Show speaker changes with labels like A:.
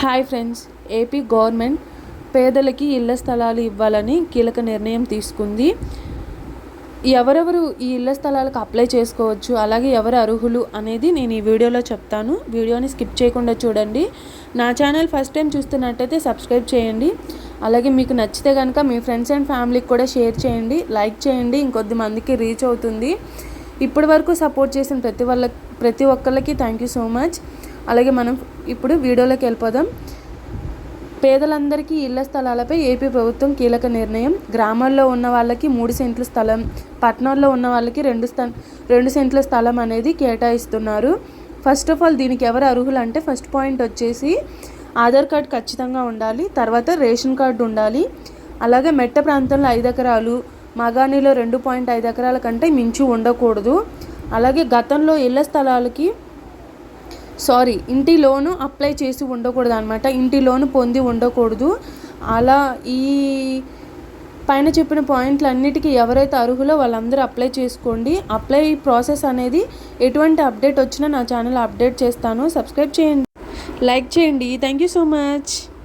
A: Hi friends AP government పేదలకి ఇళ్ళ స్థలాలు ఇవ్వాలని కీలక నిర్ణయం తీసుకుంది. ఎవరెవరు ఈ ఇళ్ళ స్థలాలకు అప్లై చేసుకోవచ్చు అలాగే ఎవరు అర్హులు అనేది నేను ఈ వీడియోలో చెప్తాను. వీడియోని స్కిప్ చేయకుండా చూడండి. నా ఛానల్ ఫస్ట్ టైం చూస్తున్నట్టయితే సబ్స్క్రైబ్ చేయండి. అలాగే మీకు నచ్చితే కనుక మీ ఫ్రెండ్స్ అండ్ ఫ్యామిలీకి కూడా షేర్ చేయండి లైక్ చేయండి ఇంకొద్ది మందికి రీచ్ అవుతుంది. ఇప్పటి వరకు సపోర్ట్ చేసిన ప్రతి వాళ్ళ ప్రతి ఒక్కళ్ళకి థ్యాంక్ యూ సో మచ్. అలాగే మనం ఇప్పుడు వీడియోలోకి వెళ్ళిపోదాం. పేదలందరికీ ఇళ్ళ స్థలాలపై ఏపీ ప్రభుత్వం కీలక నిర్ణయం. గ్రామాల్లో ఉన్న వాళ్ళకి మూడు సెంట్ల స్థలం పట్టణాల్లో ఉన్న వాళ్ళకి రెండు స్థ రెండు సెంట్ల స్థలం అనేది కేటాయిస్తున్నారు. ఫస్ట్ ఆఫ్ ఆల్ దీనికి ఎవరు అర్హులు అంటే ఫస్ట్ పాయింట్ వచ్చేసి ఆధార్ కార్డ్ ఖచ్చితంగా ఉండాలి తర్వాత రేషన్ కార్డు ఉండాలి. అలాగే మెట్ట ప్రాంతంలో ఐదు ఎకరాలు మగానిలో రెండు పాయింట్ ఐదు ఎకరాల కంటే మించి ఉండకూడదు. అలాగే గతంలో ఇళ్ళ స్థలాలకి సారీ ఇంటి లోను అప్లై చేసి ఉండకూడదు అనమాట ఇంటి లోను పొంది ఉండకూడదు. అలా ఈ పైన చెప్పిన పాయింట్లన్నిటికీ ఎవరైతే అర్హులో వాళ్ళందరూ అప్లై చేసుకోండి. అప్లై ప్రాసెస్ అనేది ఎటువంటి అప్డేట్ వచ్చినా నా ఛానల్ అప్డేట్ చేస్తాను. సబ్స్క్రైబ్ చేయండి. లైక్ చేయండి. Thank you so much.